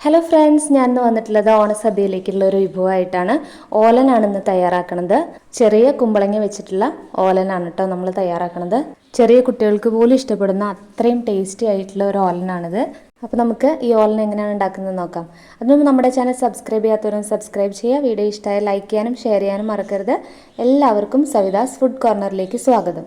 Hello friends ഞാൻ ഇന്ന് വന്നിട്ടുള്ളത് ഓണസദ്യയിലേക്കുള്ള ഒരു വിഭവമായിട്ടാണ്. ഓലനാണ് ഇന്ന് തയ്യാറാക്കുന്നത് ചെറിയ കുമ്പളങ്ങ വെച്ചിട്ടുള്ള ഓലനാണ് കേട്ടോ നമ്മൾ തയ്യാറാക്കുന്നത് ചെറിയ കുട്ടികൾക്ക് പോലും ഇഷ്ടപ്പെടുന്ന അത്രയും ടേസ്റ്റി ആയിട്ടുള്ള ഒരു ഓലനാണിത്. അപ്പോൾ നമുക്ക് ഈ ഓലൻ എങ്ങനെയാണ് ഉണ്ടാക്കുന്നത് നോക്കാം. അതിനുമുമ്പ് നമ്മുടെ ചാനൽ സബ്സ്ക്രൈബ് ചെയ്യാത്തവരും സബ്സ്ക്രൈബ് ചെയ്യുക. വീഡിയോ ഇഷ്ടമായ ലൈക്ക് ചെയ്യാനും ഷെയർ ചെയ്യാനും മറക്കരുത്. എല്ലാവർക്കും സവിതാസ് ഫുഡ് കോർണറിലേക്ക് സ്വാഗതം.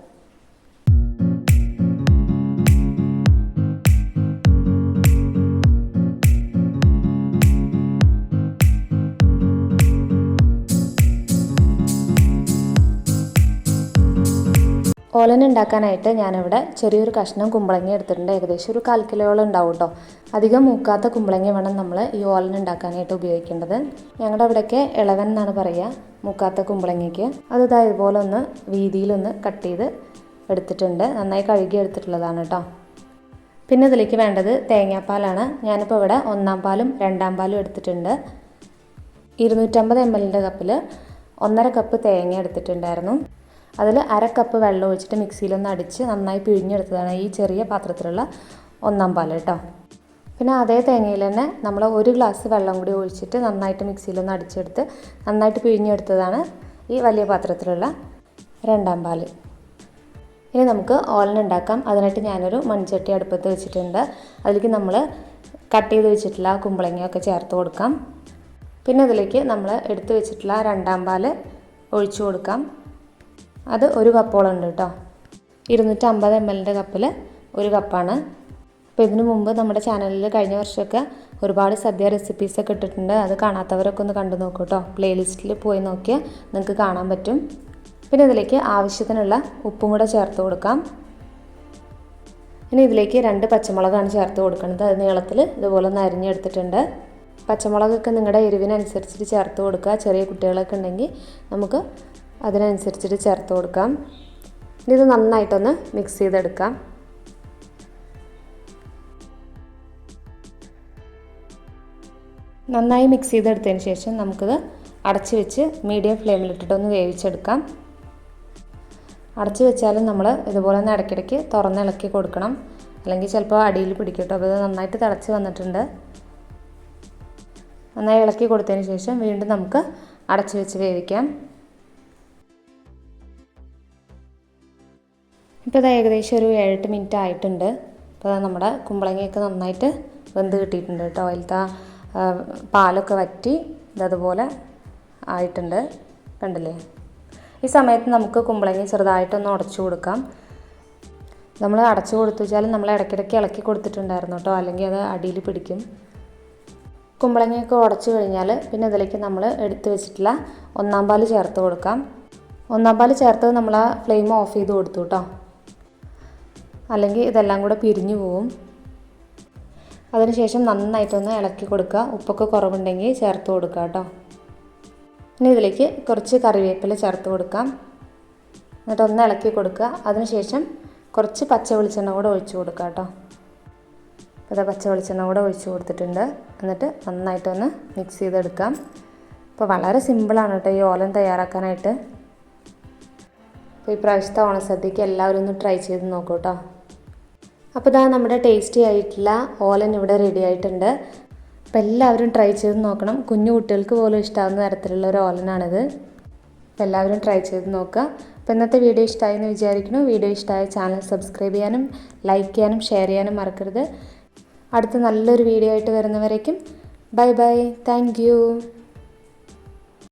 ഓലൻ ഉണ്ടാക്കാനായിട്ട് ഞാനിവിടെ ചെറിയൊരു കഷ്ണം കുമ്പളങ്ങി എടുത്തിട്ടുണ്ട്. ഏകദേശം ഒരു കാൽ കിലോയോളം ഉണ്ടാവും കേട്ടോ അധികം മൂക്കാത്ത കുമ്പളങ്ങ വേണം നമ്മൾ ഈ ഓലൻ ഉണ്ടാക്കാനായിട്ട് ഉപയോഗിക്കേണ്ടത്. ഞങ്ങളുടെ അവിടെയൊക്കെ ഇളവൻ എന്നാണ് പറയുക മൂക്കാത്ത കുമ്പളങ്ങിക്ക് അത് ഇതാ ഇതുപോലെ ഒന്ന് വീതിയിലൊന്ന് കട്ട് ചെയ്ത് എടുത്തിട്ടുണ്ട്. നന്നായി കഴുകി എടുത്തിട്ടുള്ളതാണ് കേട്ടോ പിന്നെ ഇതിലേക്ക് വേണ്ടത് തേങ്ങാപ്പാലാണ്. ഞാനിപ്പോൾ ഇവിടെ ഒന്നാം പാലും രണ്ടാം പാലും എടുത്തിട്ടുണ്ട്. ഇരുന്നൂറ്റമ്പത് എം എല്ലിന്റെ കപ്പിൽ ഒന്നര കപ്പ് തേങ്ങ എടുത്തിട്ടുണ്ടായിരുന്നു. അതിൽ അര കപ്പ് വെള്ളം ഒഴിച്ചിട്ട് മിക്സിയിലൊന്ന് അടിച്ച് നന്നായി പിഴിഞ്ഞെടുത്തതാണ് ഈ ചെറിയ പാത്രത്തിലുള്ള ഒന്നാം പാൽ കേട്ടോ. പിന്നെ അതേ തേങ്ങയിൽ തന്നെ നമ്മൾ ഒരു ഗ്ലാസ് വെള്ളം കൂടി ഒഴിച്ചിട്ട് നന്നായിട്ട് മിക്സിയിലൊന്ന് അടിച്ചെടുത്ത് നന്നായിട്ട് പിഴിഞ്ഞെടുത്തതാണ് ഈ വലിയ പാത്രത്തിലുള്ള രണ്ടാം പാൽ ഇനി നമുക്ക് ഓലൻ ഉണ്ടാക്കാം. അതിനായിട്ട് ഞാനൊരു മൺചട്ടി അടുപ്പത്ത് വെച്ചിട്ടുണ്ട്. അതിലേക്ക് നമ്മൾ കട്ട് ചെയ്ത് വെച്ചിട്ടുള്ള കുമ്പളങ്ങയൊക്കെ ചേർത്ത് കൊടുക്കാം. പിന്നെ അതിലേക്ക് നമ്മൾ എടുത്ത് വെച്ചിട്ടുള്ള രണ്ടാം പാൽ ഒഴിച്ചു കൊടുക്കാം. അത് ഒരു കപ്പോളം ഉണ്ട് കേട്ടോ. ഇരുന്നൂറ്റമ്പത് എം എല്ലിന്റെ കപ്പിൽ ഒരു കപ്പാണ്. അപ്പോൾ ഇതിനു മുമ്പ് നമ്മുടെ ചാനലിൽ കഴിഞ്ഞ വർഷമൊക്കെ ഒരുപാട് സദ്യ റെസിപ്പീസൊക്കെ ഇട്ടിട്ടുണ്ട്. അത് കാണാത്തവരൊക്കെ ഒന്ന് കണ്ടു നോക്കൂ കേട്ടോ. പ്ലേലിസ്റ്റിൽ പോയി നോക്കിയാൽ നിങ്ങൾക്ക് കാണാൻ പറ്റും. പിന്നെ ഇതിലേക്ക് ആവശ്യത്തിനുള്ള ഉപ്പും കൂടെ ചേർത്ത് കൊടുക്കാം. ഇനി ഇതിലേക്ക് രണ്ട് പച്ചമുളകാണ് ചേർത്ത് കൊടുക്കുന്നത്. അത് നീളത്തിൽ ഇതുപോലെ ഒന്ന് അരിഞ്ഞെടുത്തിട്ടുണ്ട്. പച്ചമുളകൊക്കെ നിങ്ങളുടെ എരിവിനനുസരിച്ചിട്ട് ചേർത്ത് കൊടുക്കുക. ചെറിയ കുട്ടികളൊക്കെ ഉണ്ടെങ്കിൽ നമുക്ക് അതിനനുസരിച്ചിട്ട് ചേർത്ത് കൊടുക്കാം. ഇനി ഇത് നന്നായിട്ടൊന്ന് മിക്സ് ചെയ്തെടുക്കാം. നന്നായി മിക്സ് ചെയ്തെടുത്തതിന് ശേഷം നമുക്കിത് അടച്ച് വെച്ച് മീഡിയം ഫ്ലെയിമിലിട്ടിട്ടൊന്ന് വേവിച്ചെടുക്കാം. അടച്ച് വെച്ചാലും നമ്മൾ ഇതുപോലെ ഒന്ന് ഇടയ്ക്കിടയ്ക്ക് തുറന്നിളക്കി കൊടുക്കണം. അല്ലെങ്കിൽ ചിലപ്പോൾ അടിയിൽ പിടിക്കട്ടോ കേട്ടോ. അപ്പോൾ ഇത് നന്നായിട്ട് തിളച്ച് വന്നിട്ടുണ്ട്. നന്നായി ഇളക്കി കൊടുത്തതിന് ശേഷം വീണ്ടും നമുക്ക് അടച്ച് വെച്ച് വേവിക്കാം. ഇപ്പോൾ ഇത് ഏകദേശം ഒരു ഏഴെട്ട് മിനിറ്റ് ആയിട്ടുണ്ട്. അപ്പോൾ നമ്മുടെ കുമ്പളങ്ങയൊക്കെ നന്നായിട്ട് വെന്ത് കിട്ടിയിട്ടുണ്ട് കേട്ടോ. അതിലത്തെ പാലൊക്കെ വറ്റി ഇതതുപോലെ ആയിട്ടുണ്ട്. കണ്ടില്ലേ? ഈ സമയത്ത് നമുക്ക് കുമ്പളങ്ങ ചെറുതായിട്ടൊന്ന് ഉടച്ചു കൊടുക്കാം. നമ്മൾ അടച്ചു കൊടുത്തു വെച്ചാൽ നമ്മൾ ഇടയ്ക്കിടയ്ക്ക് ഇളക്കി കൊടുത്തിട്ടുണ്ടായിരുന്നു കേട്ടോ. അല്ലെങ്കിൽ അത് അടിയിൽ പിടിക്കും. കുമ്പളങ്ങയൊക്കെ ഉടച്ചു കഴിഞ്ഞാൽ പിന്നെ ഇതിലേക്ക് നമ്മൾ എടുത്തു വെച്ചിട്ടുള്ള ഒന്നാം പാൽ ചേർത്ത് കൊടുക്കാം. ഒന്നാം പാൽ ചേർത്ത് നമ്മൾ ആ ഫ്ലെയിം ഓഫ് ചെയ്ത് കൊടുത്തു കേട്ടോ. അല്ലെങ്കിൽ ഇതെല്ലാം കൂടെ പിരിഞ്ഞു പോവും. അതിനുശേഷം നന്നായിട്ടൊന്ന് ഇളക്കി കൊടുക്കുക. ഉപ്പൊക്കെ കുറവുണ്ടെങ്കിൽ ചേർത്ത് കൊടുക്കുക കേട്ടോ. ഇനി ഇതിലേക്ക് കുറച്ച് കറിവേപ്പില ചേർത്ത് കൊടുക്കാം. എന്നിട്ട് ഒന്ന് ഇളക്കി കൊടുക്കുക. അതിനുശേഷം കുറച്ച് പച്ച വെളിച്ചെണ്ണ കൂടെ ഒഴിച്ച് കൊടുക്കുക കേട്ടോ. അപ്പോൾ പച്ച വെളിച്ചെണ്ണ കൂടെ ഒഴിച്ച് കൊടുത്തിട്ടുണ്ട്. എന്നിട്ട് നന്നായിട്ടൊന്ന് മിക്സ് ചെയ്തെടുക്കാം. അപ്പോൾ വളരെ സിമ്പിളാണ് കേട്ടോ ഈ ഓലൻ തയ്യാറാക്കാനായിട്ട്. അപ്പോൾ ഈ പ്രാവശ്യത്തെ ഓണസദ്യക്ക് എല്ലാവരും ഒന്ന് ട്രൈ ചെയ്ത് നോക്കൂ കേട്ടോ അപ്പോൾ ഇതാ നമ്മുടെ ടേസ്റ്റി ആയിട്ടുള്ള ഓലൻ ഇവിടെ റെഡി ആയിട്ടുണ്ട്. അപ്പോൾ എല്ലാവരും ട്രൈ ചെയ്ത് നോക്കണം. കുഞ്ഞു കുട്ടികൾക്ക് പോലും ഇഷ്ടമാകുന്ന തരത്തിലുള്ള ഒരു ഓലനാണിത്. അപ്പോൾ എല്ലാവരും ട്രൈ ചെയ്ത് നോക്കുക. അപ്പോൾ ഇന്നത്തെ വീഡിയോ ഇഷ്ടമായി എന്ന് വിചാരിക്കുന്നു. വീഡിയോ ഇഷ്ടമായ ചാനൽ സബ്സ്ക്രൈബ് ചെയ്യാനും ലൈക്ക് ചെയ്യാനും ഷെയർ ചെയ്യാനും മറക്കരുത്. അടുത്ത നല്ലൊരു വീഡിയോ ആയിട്ട് വരുന്നവരേക്കും. Bye bye thank